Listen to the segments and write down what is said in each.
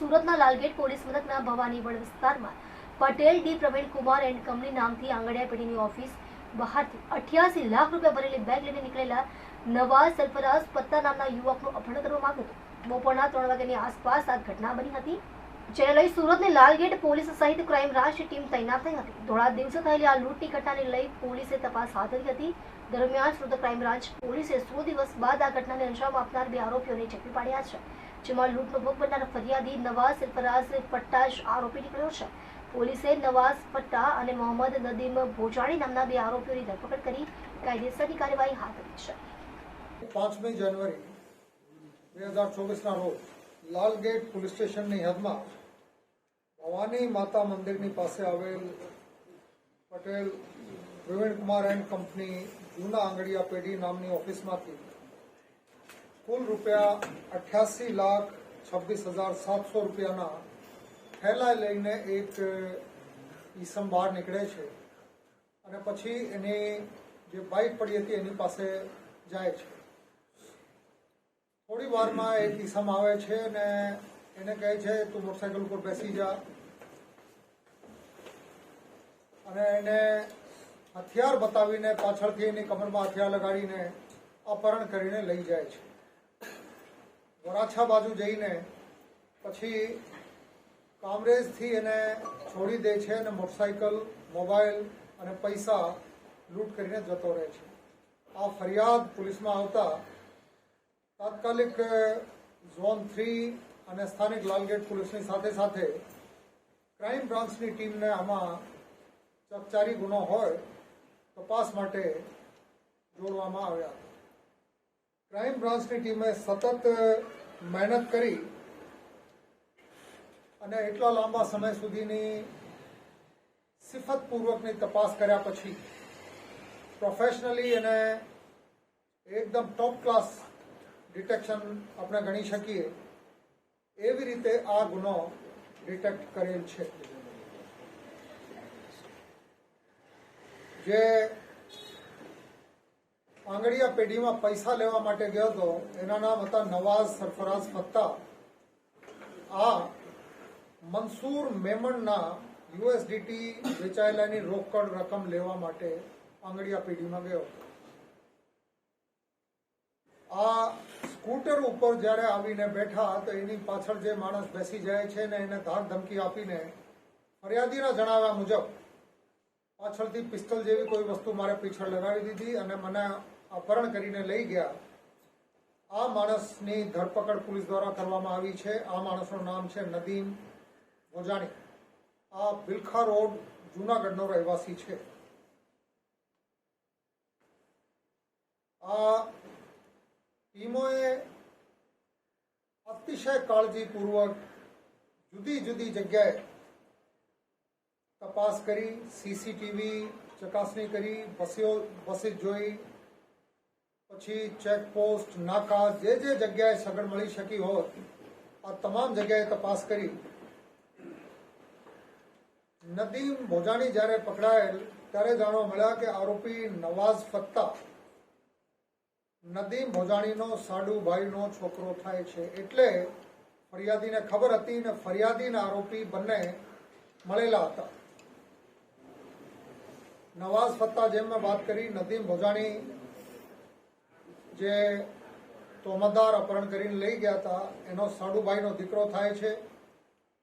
સુરતના લાલગેટ પોલીસ મથકના ભવાનીવડ વિસ્તારમાં Patel D Praveen Kumar and company નામથી આંગડિયા પેઢીની ઓફિસ બહારથી અઠ્યાસી લાખ રૂપિયા ભરેલી બેગ લઈને નીકળેલા નવાઝ સરફરાઝ પત્તા નામના યુવકનું અપહરણ કરવામાં આવ્યું હતું. બપોરના ત્રણ વાગ્યાની આસપાસ આ ઘટના બની હતી. જેને લઈ સુરતની લાલગેટ પોલીસ સહિત ક્રાઇમ બ્રાન્ચની ટીમ તૈનાત થઈ હતી. ધોળા દિવસે થયેલી આ લૂંટની ઘટનાને લઈ પોલીસે તપાસ હાથ ધરી હતી. દરમિયાન સુરત ક્રાઇમ બ્રાન્ચ પોલીસે સો દિવસ બાદ આ ઘટનાને અંજામ આપનાર બે આરોપીઓને ઝડપી પાડ્યા છે, જેમાં લૂંટનો ભોગ બનનાર ફરિયાદી નવાઝ સરફરાઝ પટ્ટાશ આરોપી નીકળ્યો છે. પોલીસે નવાઝ પટ્ટા અને મોહમ્મદ નદીમ ભોજાણી નામના બે આરોપીઓની ધરપકડ કરી કાયદેસરની કાર્યવાહી હાથ ધરી છે. પાંચમી જાન્યુઆરી બે હજાર ચોવીસના રોજ લાલગેટ પોલીસ સ્ટેશનની હદમાં ભવાની માતા મંદિરની પાસે આવેલ પટેલ પ્રવીણ કુમાર એન્ડ કંપની જૂના આંગળીયા પેઢી નામની ઓફિસમાંથી કુલ રૂપિયા અઠ્યાસી લાખ છવ્વીસ હજાર સાતસો રૂપિયાના થેલા લઈને એક ઈસમ બહાર નીકળે છે અને પછી એની જે બાઇક પડી હતી એની પાસે જાય છે. થોડી વારમાં એક ઈસમ આવે છે અને એને કહે છે, તું મોટરસાયકલ ઉપર બેસી જા. અને એને હથિયાર બતાવીને પાછળથી એની કમરમાં હથિયાર લગાડીને અપહરણ કરીને લઈ જાય છે. વરાછા બાજુ જઈને પછી કામરેજથી એને છોડી દે છે અને મોટરસાયકલ મોબાઈલ અને પૈસા લૂંટ કરીને જતો રહે છે. આ ફરિયાદ પોલીસમાં આવતા તાત્કાલિક ઝોન થ્રી અને સ્થાનિક લાલગેટ પોલીસની સાથે સાથે ક્રાઇમ બ્રાન્ચની ટીમને આમાં ચકચારી ગુનો હોય તપાસ માટે જોડવામાં આવ્યા. ક્રાઇમ બ્રાન્ચની ટીમે સતત મહેનત કરી અને એટલા લાંબા સમય સુધીની સિફતપૂર્વકની તપાસ કર્યા પછી પ્રોફેશનલી અને એકદમ ટોપ ક્લાસ ડિટેક્શન આપણે ગણી શકીએ. એવી રીતે આ ગુનો ડિટેક્ટ કરેલ છે. જે આંગળીયા પેઢીમાં પૈસા લેવા માટે ગયો હતો, એના નામ હતા નવાઝ સરફરાઝ ફત્તા આ મનસૂર મેમણના યુએસડીટી વેચાયેલાની રોકડ રકમ લેવા માટે આંગળીયા પેઢીમાં ગયો આ સ્કૂટર ઉપર જ્યારે આવીને બેઠા, તો એની પાછળ જે માણસ બેસી જાય છે ને એને ધાક ધમકી આપીને ફરિયાદીના જણાવ્યા મુજબ પાછળથી પિસ્તલ જેવી કોઈ વસ્તુ મારે પીછળ લગાવી દીધી અને મને અપહરણ કરીને લઈ ગયા. આ માણસની ધરપકડ પોલીસ દ્વારા કરવામાં આવી છે. આ માણસનું નામ છે નદીમ ભોજાણી આ બિલખા રોડ જુનાગઢનો રહેવાસી છે. આ ટીમોએ અતિશય કાળજીપૂર્વક જુદી જુદી જગ્યાએ તપાસ કરી, સીસીટીવી ચકાસણી કરી બસીઓ બસી જોઈ, પછી ચેકપોસ્ટ, નાકા, જે જે જગ્યાએ સગડ મળી શકી હોત, આ તમામ જગ્યાએ તપાસ કરી. નદીમ ભોજાણી જ્યારે પકડાયેલ, ત્યારે જાણવા મળ્યા કે આરોપી નવાઝ ફત્તા નદીમ ભોજાણીનો સાડુભાઈનો છોકરો થાય છે. એટલે ફરિયાદીને ખબર હતી ને ફરિયાદી આરોપી બંને મળેલા હતા. નવાઝ ફત્તા જેમ મેં વાત કરી નદીમ ભોજાણી જે તોમદાર અપહરણ કરીને લઈ ગયા હતા, એનો સાડુભાઈનો દીકરો થાય છે.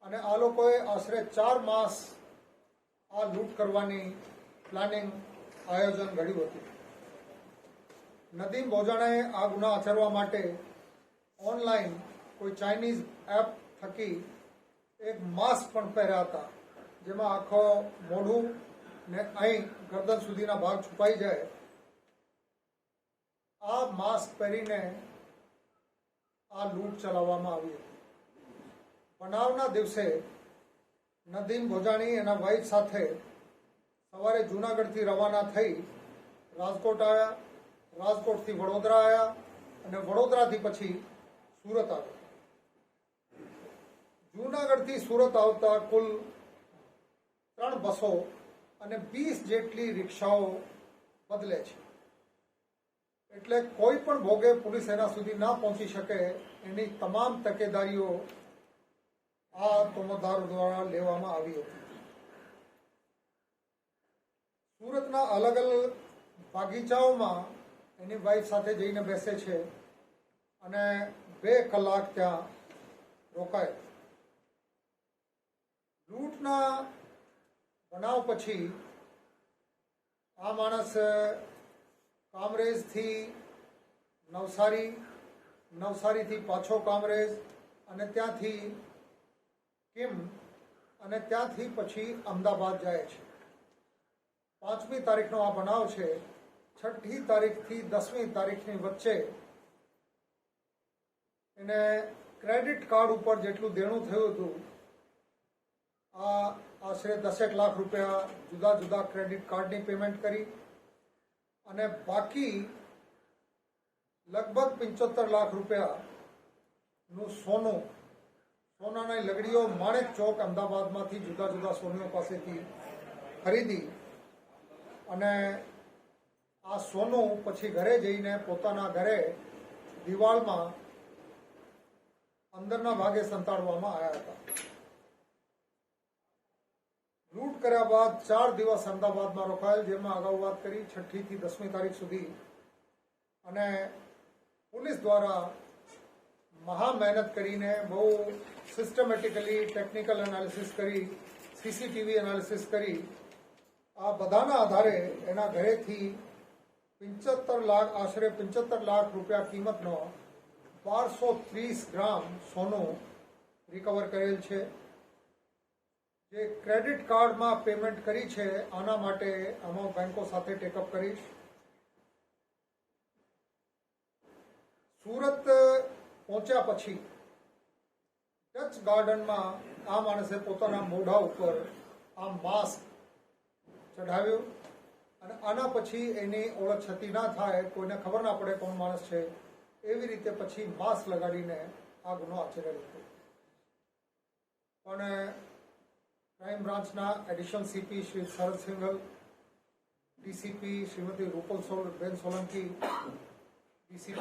અને આ લોકોએ આશરે ચાર માસ આ લૂંટ કરવાની પ્લાનિંગ આયોજન ઘડ્યું હતું. નદીમ ભોજાણાએ આ ગુના આચરવા માટે ઓનલાઈન કોઈ ચાઇનીઝ એપ થકી એક માસ્ક પણ પહેર્યા હતા, જેમાં આખો મોઢું ને અહીં ગરદન સુધીના ભાગ છુપાઈ જાય. આ માસ્ક પહેરીને આ લૂંટ ચલાવવામાં આવી હતી. બનાવના દિવસે નદીમ ભોજાણી એના વાઇફ સાથે સવારે જૂનાગઢથી રવાના થઈ રાજકોટ આવ્યા. રાજકોટથી વડોદરા આવ્યા અને વડોદરાથી પછી સુરત આવ્યા. જૂનાગઢથી સુરત આવતા કુલ ત્રણ બસો અને વીસ જેટલી રિક્ષાઓ બદલે છે. એટલે કોઈ પણ ભોગે પોલીસ એના સુધી ના પહોંચી શકે એની તમામ તકેદારીઓ આ તોમતદારો દ્વારા લેવામાં આવી હતી. સુરતના અલગ અલગ બાગીચાઓમાં એની વાઈફ સાથે જઈને બેસે છે અને બે કલાક ત્યાં રોકાય. લૂંટના બનાવ પછી આ માણસ કામરેજથી નવસારી, નવસારીથી પાછો કામરેજ અને ત્યાંથી કિમ અને ત્યાંથી પછી અમદાવાદ જાય છે. પાંચમી તારીખનો આ બનાવ છે છઠ્ઠી તારીખથી દસમી તારીખની વચ્ચે એને ક્રેડિટ કાર્ડ ઉપર જેટલું દેણું થયું હતું, આ આશરે દસેક લાખ રૂપિયા જુદા જુદા ક્રેડિટ કાર્ડની પેમેન્ટ કરી અને બાકી લગભગ પંચોતેર લાખ રૂપિયાનું સોનું, સોનાની લગડીઓ માણેક ચોક અમદાવાદમાંથી જુદા જુદા સોનીઓ પાસેથી ખરીદી અને આ સોનું પછી ઘરે જઈને પોતાના ઘરે દિવાળમાં અંદરના ભાગે સંતાડવામાં આવ્યા હતા. લૂંટ કર્યા બાદ ચાર દિવસ અમદાવાદમાં રોકાયેલ, જેમાં અગાઉ વાત કરી, છઠ્ઠી થી દસમી તારીખ સુધી. અને પોલીસ દ્વારા મહા મહેનત કરીને બહુ સિસ્ટમેટિકલી ટેકનિકલ એનાલિસિસ કરી, સીસીટીવી એનાલિસિસ કરી, આ બધાના આધારે એના ઘરેથી પંચોતેર લાખ, આશરે પંચોતેર લાખ રૂપિયા કિંમતનો બારસો ત્રીસ ગ્રામ સોનું રિકવર કરેલ છે. જે ક્રેડિટ કાર્ડમાં પેમેન્ટ કરી છે, આના માટે આમાં બેંકો સાથે ટેકઅપ કરીશ. સુરત પહોંચ્યા પછી ટચ ગાર્ડનમાં આ માણસે પોતાના મોઢા ઉપર આ માસ્ક ચઢાવ્યું. અને આના પછી એની ઓળખ છતી ના થાય, કોઈને ખબર ના પડે કોણ માણસ છે, એવી રીતે પછી માસ્ક લગાડીને આ ગુનો આચર્યો હતો. પણ ક્રાઇમ બ્રાન્ચના additional CP Shri Sharad Singhal DCP Shrimati Rupal Sol, ben Solanki, DCP